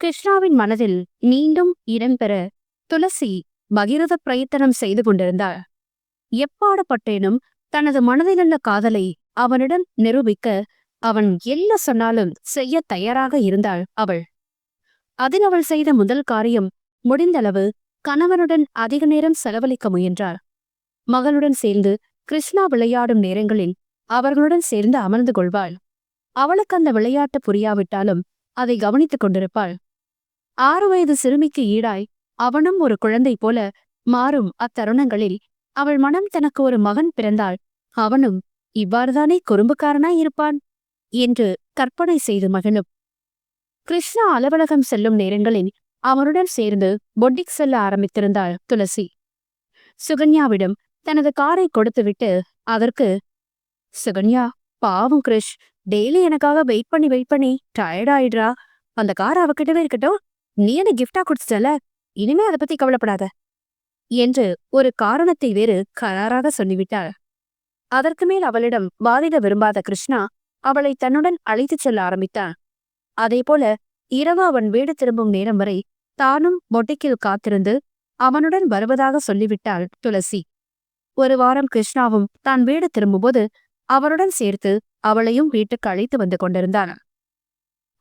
கிருஷ்ணாவின் மனதில் மீண்டும் இடம்பெற துளசி பகிரத பிரயத்தனம் செய்து கொண்டிருந்தாள். எப்பாடுபட்டேனும் தனது மனதிலுள்ள காதலை அவனிடம் நிரூபிக்க அவன் என்ன சொன்னாலும் செய்ய தயாராக இருந்தாள் அவள். அதில் அவள் செய்த முதல் காரியம் முடிந்தளவு கணவனுடன் அதிக நேரம் செலவழிக்க முயன்றாள். மகளுடன் சேர்ந்து கிருஷ்ணா விளையாடும் நேரங்களில் அவர்களுடன் சேர்ந்து அமர்ந்து கொள்வாள். அவளுக்கு அந்த விளையாட்டு புரியாவிட்டாலும் அதை கவனித்துக் கொண்டிருப்பாள். ஆறு வயது சிறுமிக்கு ஈடாய் அவனும் ஒரு குழந்தை போல மாறும் அத்தருணங்களில் அவள் மனம் தனக்கு ஒரு மகன் பிறந்தாள். அவனும் இவ்வாறுதானே குறும்புக்காரனாய் இருப்பான்? என்று கற்பனை செய்து மகனும் கிருஷ்ணா அலுவலகம் செல்லும் நேரங்களில் அவனுடன் சேர்ந்து பொட்டிக் செல்ல ஆரம்பித்திருந்தாள் துளசி. சுகன்யாவிடம் தனது காரை கொடுத்துவிட்டு அதற்கு சுகன்யா பாவம் கிருஷ் டெய்லி எனக்காக வெயிட் பண்ணி வெயிட் பண்ணி டயர்ட் ஆயிடுறா. அந்த கார் அவகிட்டவே இருக்கட்டும். நீ என்ன கிஃப்டா கொடுத்துட்டல இனிமே அதை பத்தி கவலைப்படாத. என்று ஒரு காரணத்தை வேறு கராராக சொல்லிவிட்டாள். அதற்கு மேல் அவளிடம் வாதிட விரும்பாத கிருஷ்ணா அவளை தன்னுடன் அழைத்துச் செல்ல ஆரம்பித்தான் அதேபோல இரவு அவன் வீடு திரும்பும் நேரம் வரை தானும் மொட்டைக்கில் காத்திருந்து அவனுடன் வருவதாக சொல்லிவிட்டாள் துளசி. ஒரு வாரம் கிருஷ்ணாவும் தான் வீடு திரும்பும்போது அவருடன் சேர்த்து அவளையும் வீட்டுக்கு அழைத்து வந்து கொண்டிருந்தான்.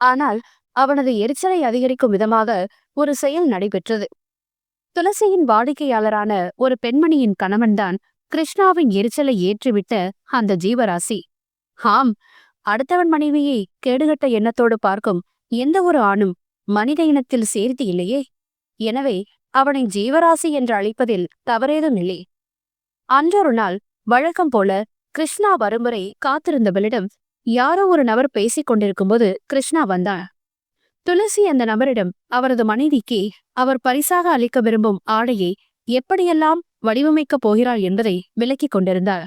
ஆனால் அவனது எரிச்சலை அதிகரிக்கும் விதமாக ஒரு செயல் நடைபெற்றது. துளசியின் வாடிக்கையாளரான ஒரு பெண்மணியின் கணவன்தான் கிருஷ்ணாவின் எரிச்சலை ஏற்றிவிட்ட அந்த ஜீவராசி. ஆம் அடுத்தவன் மனைவியை கேடுகட்ட எண்ணத்தோடு பார்க்கும் எந்த ஒரு ஆணும் மனித இனத்தில் சேர்த்து இல்லையே. எனவே அவனை ஜீவராசி என்று அழைப்பதில் தவறேதும் இல்லை. அன்றொரு நாள் வழக்கம் போல கிருஷ்ணா வருமுறை காத்திருந்தவளிடம் யாரோ ஒரு நபர் பேசிக் கொண்டிருக்கும்போது கிருஷ்ணா வந்தான். துளசி அந்த நபரிடம் அவரது மனைவிக்கு அவர் பரிசாக அளிக்க விரும்பும் ஆடையை எப்படியெல்லாம் வடிவமைக்கப் போகிறாள் என்பதை விளக்கிக் கொண்டிருந்தார்.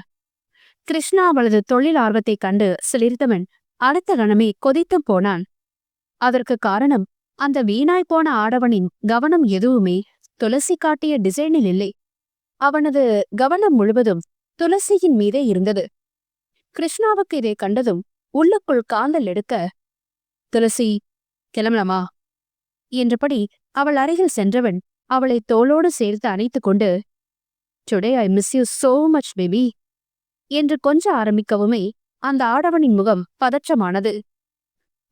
கிருஷ்ணா அவளது தொழில் ஆர்வத்தைக் கண்டு சிலிர்த்தவன் அடுத்த கணமே கொதித்தும் போனான். அதற்கு காரணம் அந்த வீணாய் போன ஆடவனின் கவனம் எதுவுமே துளசி காட்டிய டிசைனில் இல்லை. அவனது கவனம் முழுவதும் துளசியின் மீதே இருந்தது. கிருஷ்ணாவுக்கு இதை கண்டதும் உள்ளுக்குள் காந்தல் எடுக்க துளசி கிளம்பலாமா? என்றபடி அவள் அருகில் சென்றவன் அவளை தோளோடு சேர்த்து அணைத்துக் கொண்டு today I miss you so much baby என்று கொஞ்ச ஆரம்பிக்கவுமே அந்த ஆடவனின் முகம் பதற்றமானது.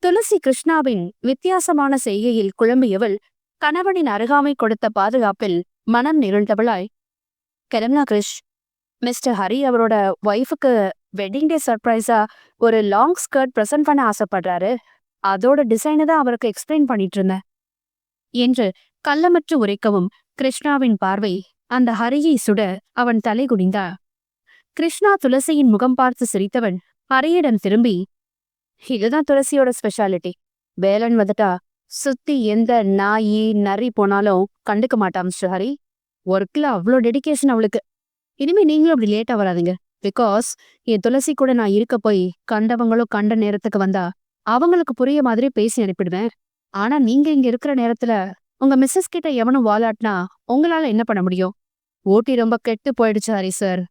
துளசி கிருஷ்ணாவின் வித்தியாசமான செய்கையில் குழம்பியவள் கணவனின் அருகாமை கொடுத்த பாதுகாப்பில் மனம் நிகழ்ந்தவளாய் கிளம்பலா கிருஷ் மிஸ்டர் ஹரி அவரோட ஒய்ஃபுக்கு வெட்டிங் டே சர்ப்ரைஸா ஒரு லாங் ஸ்கர்ட் ப்ரெசன்ட் பண்ண ஆசைப்படுறாரு. அதோட டிசைனை தான் அவருக்கு எக்ஸ்பிளைன் பண்ணிட்டு இருந்தேன். என்று கள்ளமற்று உரைக்கவும் கிருஷ்ணாவின் பார்வை அந்த ஹரியை சுட அவன் தலை குனிந்தா. கிருஷ்ணா துளசியின் முகம் பார்த்து சிரித்தவன் ஹரியிடம் திரும்பி இதுதான் துளசியோட ஸ்பெஷாலிட்டி வேலன் வந்துட்டா சுத்தி எந்த நாயி நரி போனாலும் கண்டுக்க மாட்டான் மிஸ்டர் ஹரி. ஒர்க்ல அவ்வளோ டெடிகேஷன் அவளுக்கு. இனிமே நீங்களும் அப்படி லேட்டா வராதிங்க. பிகாஸ் என் துளசி கூட நான் இருக்க போய் கண்டவங்களும் கண்ட நேரத்துக்கு வந்தா அவங்களுக்கு புரிய மாதிரி பேசி அனுப்பிடுவேன். ஆனா நீங்க இங்க இருக்கிற நேரத்துல உங்க மிஸ்ஸஸ் கிட்ட எவனும் வாலாட்னா உங்களால என்ன பண்ண முடியும்? ஓட்டி ரொம்ப கெட்டு போயிடுச்சு ஹரி சார்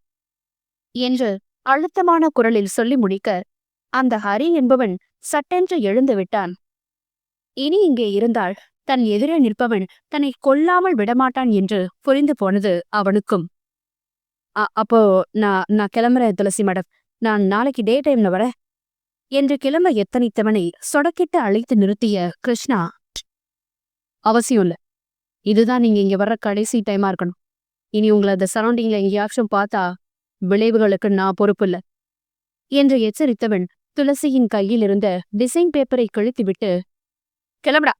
என்று அழுத்தமான குரலில் சொல்லி முடிக்க அந்த ஹரி என்பவன் சட்டென்று எழுந்து விட்டான். இனி இங்கே இருந்தால் தன் எதிரே நிற்பவன் தன்னை கொல்லாமல் விடமாட்டான் என்று புரிந்து போனது அவனுக்கும். "அ- அப்போ நான் நான் கிளம்புறேன் துளசி மேடம் நான் நாளைக்கு டே டைம்ல வரேன். என்று கிளம்ப எத்தனித்தவனை சொடக்கிட்டு அழைத்து நிறுத்திய கிருஷ்ணா அவசியம் இல்ல இதுதான் நீங்க இங்க வர்ற கடைசி டைமா இருக்கணும். இனி உங்களை அந்த சரௌண்டிங்ல எங்கேயாச்சும் பார்த்தா விளைவுகளுக்கு நான் பொறுப்பு இல்ல என்று எச்சரித்தவன் துளசியின் கையில் இருந்த டிசைன் பேப்பரை கிழித்துவிட்டு கிளம்படா!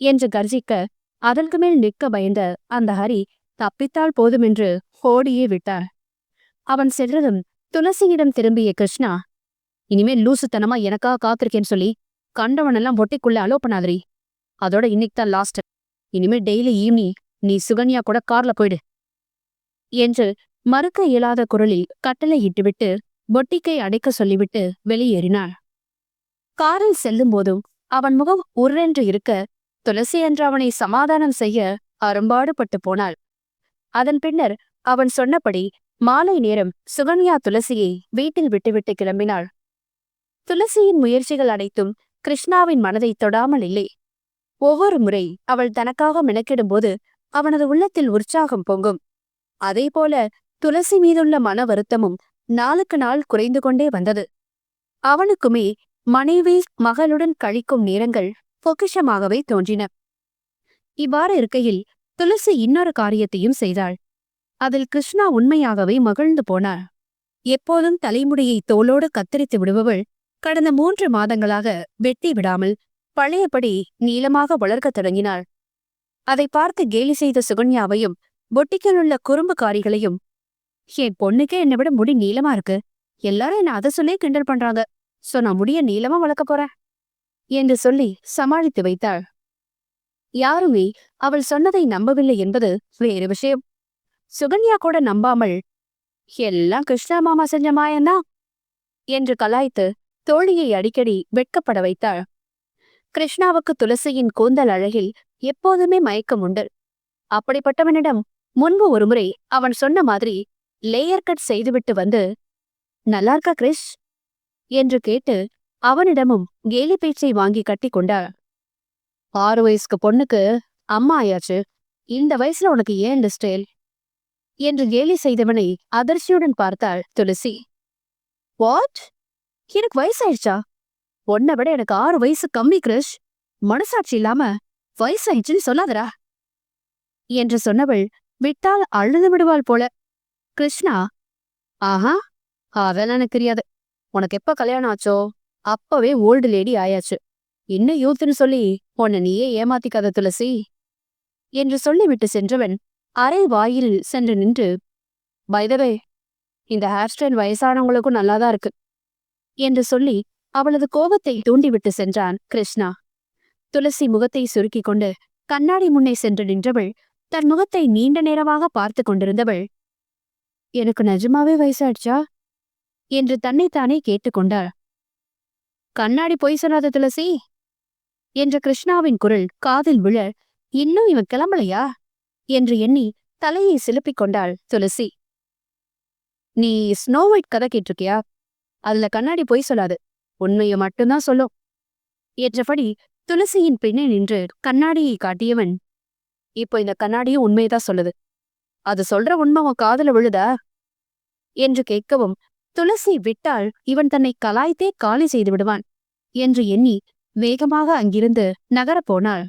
என்று கர்ஜிக்க அதற்கு மேல் நிற்க பயந்த அந்த ஹரி தப்பித்தால் போதுமென்று ஓடியே விட்டார் அவன் சென்றதும் துளசியிடம் திரும்பிய கிருஷ்ணா இனிமேல் லூசுத்தனமா எனக்காக காத்திருக்கேன்னு சொல்லி கண்டவனெல்லாம் பொட்டிக்குள்ள அலோ பண்ணாதரி அதோட இன்னைக்கு தான் லாஸ்ட் இனிமே டெய்லி ஈவினிங் நீ சுகன்யா கூட கார்ல போயிடு. என்று மறுக்க இயலாத குரலில் கட்டளை இட்டுவிட்டு பொட்டிக்கை அடைக்க சொல்லிவிட்டு வெளியேறினாள். காரில் செல்லும் போதும் அவன் முகம் உர்ரென்று இருக்க துளசி என்று அவனை சமாதானம் செய்ய அரும்பாடுபட்டு போனாள். அதன் பின்னர் அவன் சொன்னபடி மாலை நேரம் சுகன்யா துளசியை வீட்டில் விட்டுவிட்டு கிளம்பினாள். துளசியின் முயற்சிகள் அனைத்தும் கிருஷ்ணாவின் மனதை தொடாமல் இல்லை. ஒவ்வொரு முறை அவள் தனக்காக மெனக்கிடும்போது அவனது உள்ளத்தில் உற்சாகம் பொங்கும். அதேபோல துளசி மீதுள்ள மன வருத்தமும் நாளுக்கு நாள் குறைந்து கொண்டே வந்தது. அவனுக்குமே மனைவி மகளுடன் கழிக்கும் நேரங்கள் பொக்கிஷமாகவே தோன்றின. இவ்வாறு இருக்கையில் துளசி இன்னொரு காரியத்தையும் செய்தாள். அதில் கிருஷ்ணா உண்மையாகவே மகிழ்ந்து போனார் எப்போதும் தலைமுடியை தோளோடு கத்தரித்து விடுபவள் கடந்த மூன்று மாதங்களாக வெட்டி விடாமல் பழையபடி நீளமாக வளர்க்கத் தொடங்கினாள். அதை பார்த்து கேலி செய்த சுகன்யாவையும் பொட்டிக்கிலுள்ள குறும்புக்காரிகளையும் என் பொண்ணுக்கே என்னை விட முடி நீளமா இருக்கு. எல்லாரும் என்ன அதை சொல்லி கிண்டல் பண்றாங்க. சோ நான் முடிய நீளமா வளர்க்க போறேன். என்று சொல்லி சமாளித்து வைத்தாள். யாருமே அவள் சொன்னதை நம்பவில்லை என்பது வேறு விஷயம். சுகன்யா கூட நம்பாமல் எல்லாம் கிருஷ்ணா மாமா செஞ்ச மாயன்னா என்று கலாய்த்து தோழியை அடிக்கடி வெட்கப்பட வைத்தாள். கிருஷ்ணாவுக்கு துளசியின் கூந்தல் அழகில் எப்போதுமே மயக்கம் உண்டு. அப்படிப்பட்டவனிடம் முன்பு ஒருமுறை அவன் சொன்ன மாதிரி லேயர் கட் செய்துவிட்டு வந்து நல்லா இருக்கா கிரிஷ் என்று கேட்டு அவனிடமும் கேலி பேச்சை வாங்கி கட்டி கொண்டாள். ஆறு வயசுக்கு பொண்ணுக்கு அம்மா ஆயாச்சு. இந்த வயசுல உனக்கு ஏன் இந்த ஸ்டைல் என்று கேலி செய்தவனை அதிர்ச்சியுடன் பார்த்தாள் துளசி. வாட் எனக்கு வயசாயிடுச்சா உன்னை விட எனக்கு ஆறு வயசு கம்மி கிருஷ். மனசாட்சி இல்லாம வயசாயிடுச்சுன்னு சொல்லாதடா. என்று சொன்னவள் விட்டால் அழுது விடுவாள் போல. கிருஷ்ணா ஆஹா அதெல்லாம் எனக்கு தெரியாது. உனக்கு எப்ப கல்யாணம் ஆச்சோ அப்பவே ஓல்டு லேடி ஆயாச்சு. இன்னும் யூத்துன்னு சொல்லி உன்னை நீயே ஏமாத்திக்காத துளசி. என்று சொல்லிவிட்டு சென்றவன் அரை வாயில் சென்று நின்று பைதவே இந்த ஹேர் ஸ்டைல் வயசானவங்களுக்கும் நல்லாதான் இருக்கு. என்று சொல்லி அவளது கோபத்தை தூண்டிவிட்டு சென்றான் கிருஷ்ணா. துளசி முகத்தை சுருக்கிக் கொண்டு கண்ணாடி முன்னே சென்று நின்றவள் தன் முகத்தை நீண்ட நேரமாக பார்த்து கொண்டிருந்தவள் எனக்கு நிஜமாவே வயசாயிடுச்சா? என்று தன்னைத்தானே கேட்டுக்கொண்டாள் கண்ணாடி பொய் சொல்லாத துளசி என்ற கிருஷ்ணாவின் குரல் காதில் விழ இன்னும் இவன் கிளம்பலையா? என்று எண்ணி தலையை சிலுப்பிக் கொண்டாள் துளசி. நீ ஸ்னோ ஒயிட் கதை கேட்டிருக்கியா? அதுல கண்ணாடி பொய் சொல்லாது. உண்மையை மட்டும்தான் சொல்லும். என்றபடி துளசியின் பின்னே நின்று கண்ணாடியை காட்டியவன் இப்போ இந்த கண்ணாடியும் உண்மையதான் சொல்லுது. அது சொல்ற உண்மை உன் காதுல விழுதா? என்று கேட்கவும் துளசி விட்டால் இவன் தன்னை கலாய்த்தே காலி செய்து விடுவான் என்று எண்ணி வேகமாக அங்கிருந்து நகரப் போனாள்.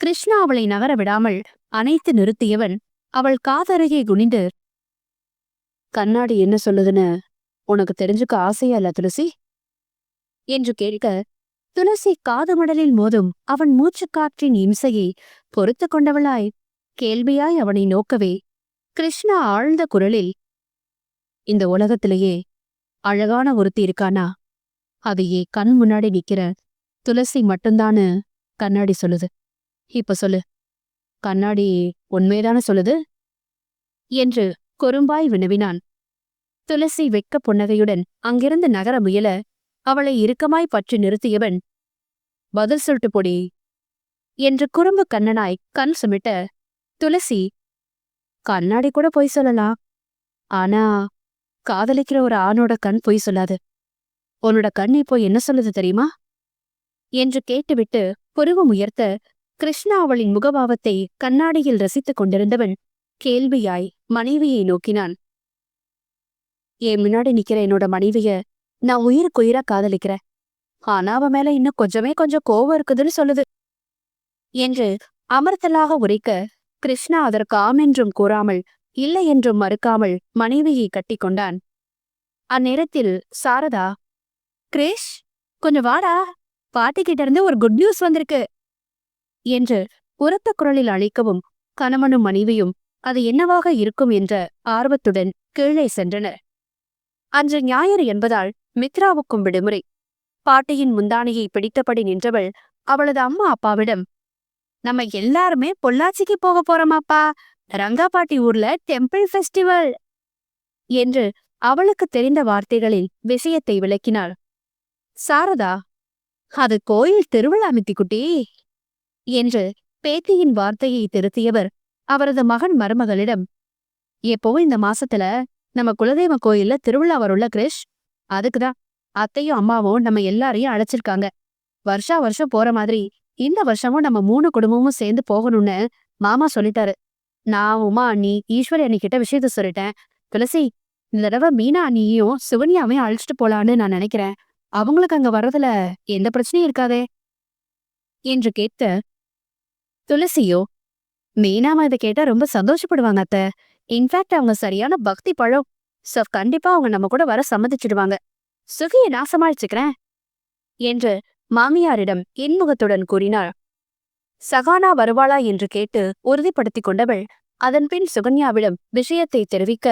கிருஷ்ணா அவளை நகர விடாமல் அணைத்து நிறுத்தியவன் அவள் காதருகே குனிந்து கண்ணாடி என்ன சொல்லுதுன்னு உனக்கு தெரிஞ்சுக்க ஆசையா இல்ல துளசி? என்று கேட்க துளசி காது மடலில் மோதும் அவன் மூச்சுக்காற்றின் இம்சையை பொறுத்து கொண்டவளாய் கேள்வியாய் அவனை நோக்கவே கிருஷ்ணா ஆழ்ந்த குரலில் இந்த உலகத்திலேயே அழகான ஒருத்தி இருக்கானா? அது ஏ கண் முன்னாடி நிக்கிற துளசி மட்டும்தான்னு கண்ணாடி சொல்லுது. இப்ப சொல்லு. கண்ணாடி உண்மைதானே சொல்லுது? என்று கொரும்பாய் வினவினான். துளசி வெக்க புன்னகையுடன் அங்கிருந்து நகர முயல அவளை இறுக்கமாய் பற்றி நிறுத்தியவன் பதில் சொல்லிட்டு பொடி என்று குறும்பு கண்ணனாய் கண் சுமிட்ட துளசி கண்ணாடி கூட பொய் சொல்லலாம். ஆனா காதலிக்கிற ஒரு ஆணோட கண் பொய் சொல்லாது. உன்னோட கண் இப்போ என்ன சொல்லுது தெரியுமா? என்று கேட்டுவிட்டு புருவம் உயர்த்த கிருஷ்ணா அவளின் முகபாவத்தை கண்ணாடியில் ரசித்துக் கொண்டிருந்தவன் கேள்வியாய் மனைவியை நோக்கினான். என் முன்னாடி நிக்கிற என்னோட மனைவிய நான் உயிருக்குயிரா காதலிக்கிறேன். ஆனா அவ மேல இன்னும் கொஞ்சமே கொஞ்சம் கோவம் இருக்குதுன்னு சொல்லுது. என்று அமர்த்தலாக உரைக்க கிருஷ்ணா அதற்கு ஆமென்றும் கூறாமல் இல்லை என்றும் மறுக்காமல் மனைவியை கட்டிக்கொண்டான். அந்நேரத்தில் சாரதா கிரேஷ் கொஞ்சம் வாடா பாட்டிக்கிட்ட இருந்து ஒரு குட் நியூஸ் வந்திருக்கு. என்று உரத்த குரலில் அழைக்கவும் கணவனும் மனைவியும் அது என்னவாக இருக்கும் என்ற ஆர்வத்துடன் கீழே சென்றனர். அன்று ஞாயிறு என்பதால் மித்ராவுக்கும் விடுமுறை. பாட்டியின் முந்தானையை பிடித்தபடி நின்றவள் அவளது அம்மா அப்பாவிடம் நம்ம எல்லாருமே பொள்ளாச்சிக்கு போக போறோமாப்பா. ரங்காபாட்டி ஊர்ல டெம்பிள் ஃபெஸ்டிவல். என்று அவளுக்கு தெரிந்த வார்த்தைகளில் விஷயத்தை விளக்கினாள். சாரதா அது கோயில் திருவிழா மித்திக்குட்டி என்று பேத்தியின் வார்த்தையை திருத்தியவர் அவரது மகன் மருமகளிடம் எப்போ இந்த மாசத்துல நம்ம குலதெய்வ கோயில்ல திருவிழா வரும்ல கிரிஷ்? அதுக்குதான் அத்தையும் அம்மாவும் நம்ம எல்லாரையும் அழைச்சிருக்காங்க. வருஷா வருஷம் போற மாதிரி இந்த வருஷமும் நம்ம மூணு குடும்பமும் சேர்ந்து போகணும்னு மாமா சொல்லிட்டாரு. நான் உமா அண்ணி ஈஸ்வரி அண்ணி கிட்ட விஷயத்த சொல்லிட்டேன். துளசி இந்த தடவை மீனா அண்ணியையும் சிவனியாவையும் அழைச்சிட்டு போலான்னு நான் நினைக்கிறேன். அவங்களுக்கு அங்க வர்றதுல எந்த பிரச்சனையும் இருக்காதே. என்று கேட்ட துளசியோ மீனாமா இதை கேட்டா ரொம்ப சந்தோஷப்படுவாங்க அத்த. இன்ஃபேக்ட் அவங்க சரியான பக்தி பழம். சோ கண்டிப்பா அவங்க நம்ம கூட வர சம்மதிச்சிடுவாங்க. சுகியை நான் சமாளிச்சுக்கிறேன். என்று மாமியாரிடம் இன்முகத்துடன் கூறினாள். சகானா வருவாளா என்று கேட்டு உறுதிப்படுத்திக் கொண்டவள் அதன்பின் சுகன்யாவிடம் விஷயத்தை தெரிவிக்க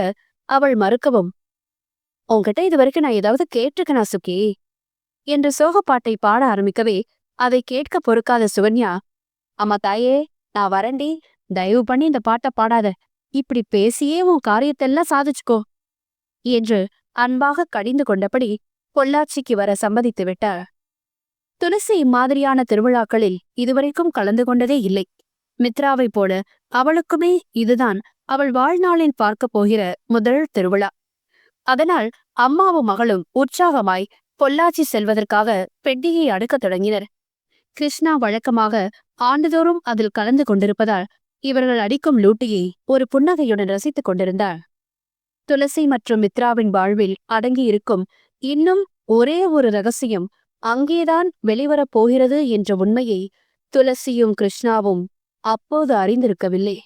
அவள் மறுக்கவும் உன்கிட்ட இதுவரைக்கும் நான் ஏதாவது கேட்டிருக்கனா சுகி? என்று சோகப்பாட்டை பாட ஆரம்பிக்கவே அதை கேட்க பொறுக்காத சுகன்யா அம்மா தாயே நான் வரண்டி தயவு பண்ணி இந்த பாட்டை பாடாத. இப்படி பேசியே உன் காரியத்தெல்லாம் சாதிச்சுக்கோ என்று அன்பாக கடிந்து கொண்டபடி பொள்ளாச்சிக்கு வர சம்மதித்து விட்டார். துளசி இம்மாதிரியான திருவிழாக்களில் இதுவரைக்கும் கலந்து கொண்டதே இல்லை. மித்ராவைப் போல அவளுக்குமே இதுதான் அவள் வாழ்நாளில் பார்க்கப் போகிற முதல் திருவிழா. அதனால் அம்மாவும் மகளும் உற்சாகமாய் பொள்ளாச்சி செல்வதற்காக பெட்டியை அடுக்கத் தொடங்கினர். கிருஷ்ணா வழக்கமாக ஆண்டுதோறும் அதில் கலந்து கொண்டிருப்பதால் இவர்கள் அடிக்கும் லூட்டியை ஒரு புன்னகையுடன் ரசித்துக் கொண்டிருந்தார் துளசி மற்றும் மித்ராவின் வாழ்வில் அடங்கியிருக்கும் இன்னும் ஒரே ஒரு ரகசியம் அங்கேதான் வெளிவரப் போகிறது என்ற உண்மையை துளசியும் கிருஷ்ணாவும் அப்போது அறிந்திருக்கவில்லை.